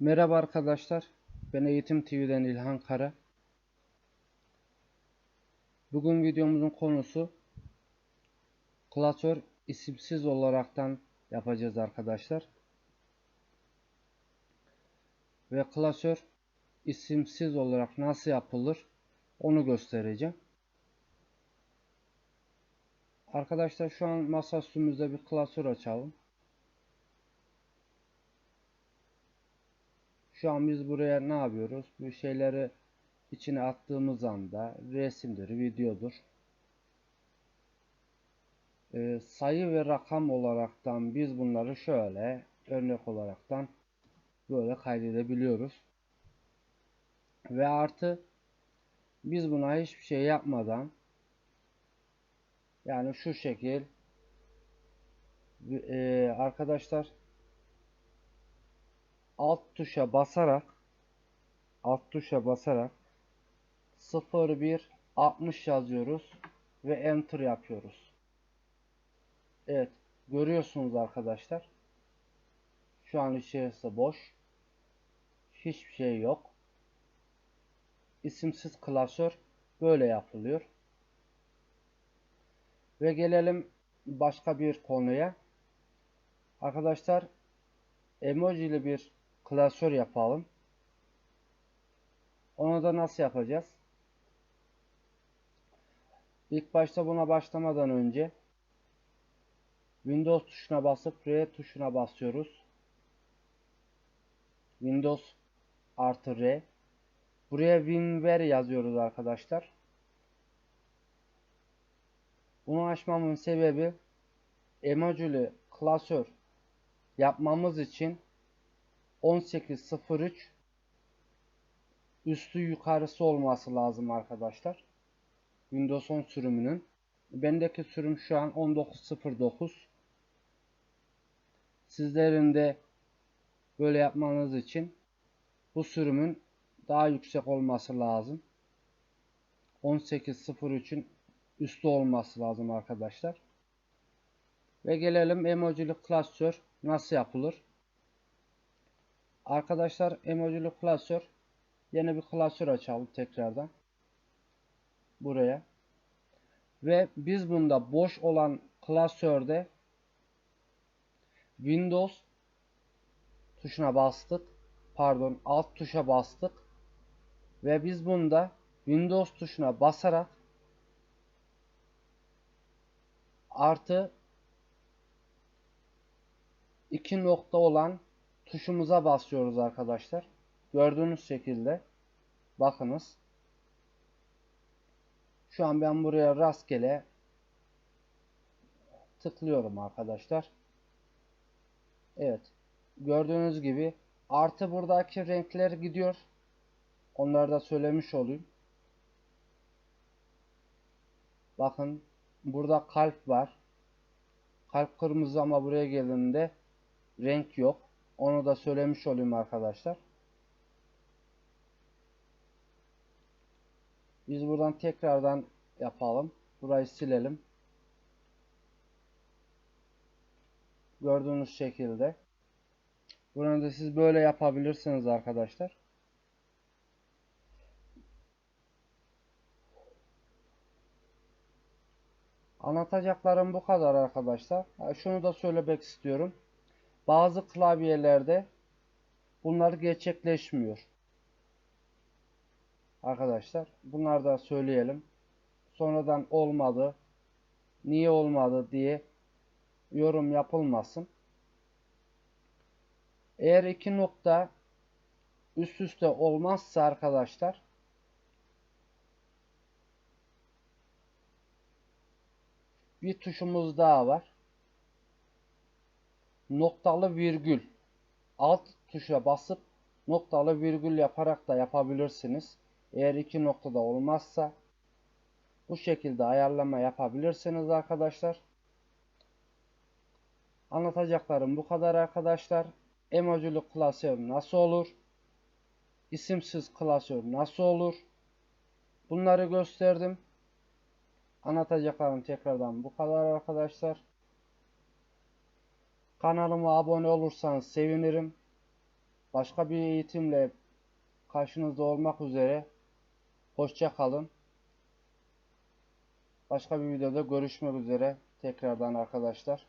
Merhaba arkadaşlar. Ben Eğitim TV'den İlhan Kara. Bugün videomuzun konusu klasör isimsiz olaraktan yapacağız arkadaşlar. Ve klasör isimsiz olarak nasıl yapılır onu göstereceğim. Arkadaşlar şu an masaüstümüzde bir klasör açalım. Şu an biz buraya ne yapıyoruz? Bu şeyleri içine attığımız anda resimdir, videodur. Ee, sayı ve rakam olaraktan biz bunları şöyle örnek olaraktan böyle kaydedebiliyoruz. Ve artı biz buna hiçbir şey yapmadan yani şu şekil e, arkadaşlar alt tuşa basarak alt tuşa basarak 01 60 yazıyoruz ve enter yapıyoruz. Evet görüyorsunuz arkadaşlar. Şu an içerisi boş. Hiçbir şey yok. İsimsiz klasör böyle yapılıyor. Ve gelelim başka bir konuya. Arkadaşlar emojili bir klasör yapalım. Onu da nasıl yapacağız? İlk başta buna başlamadan önce Windows tuşuna basıp R tuşuna basıyoruz. Windows artı R. Buraya WinVer yazıyoruz arkadaşlar. Bunu açmamın sebebi emojili klasör yapmamız için 1803 üstü yukarısı olması lazım arkadaşlar. Windows 10 sürümünün. Bendeki sürüm şu an 1909. Sizlerin de böyle yapmanız için bu sürümün daha yüksek olması lazım. 18.03'ün üstü olması lazım arkadaşlar. Ve gelelim emojili klasör nasıl yapılır? Arkadaşlar emojili klasör yeni bir klasör açalım tekrardan. Buraya. Ve biz bunda boş olan klasörde Windows tuşuna bastık. Pardon alt tuşa bastık. Ve biz bunda Windows tuşuna basarak artı iki nokta olan tuşumuza basıyoruz arkadaşlar. Gördüğünüz şekilde bakınız. Şu an ben buraya rastgele tıklıyorum arkadaşlar. Evet. Gördüğünüz gibi artı buradaki renkler gidiyor. Onları da söylemiş olayım. Bakın burada kalp var. Kalp kırmızı ama buraya geldiğinde renk yok. Onu da söylemiş olayım arkadaşlar. Biz buradan tekrardan yapalım. Burayı silelim. Gördüğünüz şekilde. Bunu da siz böyle yapabilirsiniz arkadaşlar. Anlatacaklarım bu kadar arkadaşlar. Şunu da söylemek istiyorum. Bazı klavyelerde bunlar gerçekleşmiyor. Arkadaşlar bunlar da söyleyelim. Sonradan olmadı. Niye olmadı diye yorum yapılmasın. Eğer iki nokta üst üste olmazsa arkadaşlar bir tuşumuz daha var noktalı virgül alt tuşa basıp noktalı virgül yaparak da yapabilirsiniz. Eğer iki noktada olmazsa bu şekilde ayarlama yapabilirsiniz arkadaşlar. Anlatacaklarım bu kadar arkadaşlar. Emojili klasör nasıl olur? İsimsiz klasör nasıl olur? Bunları gösterdim. Anlatacaklarım tekrardan bu kadar arkadaşlar. Kanalıma abone olursanız sevinirim. Başka bir eğitimle karşınızda olmak üzere. Hoşça kalın. Başka bir videoda görüşmek üzere tekrardan arkadaşlar.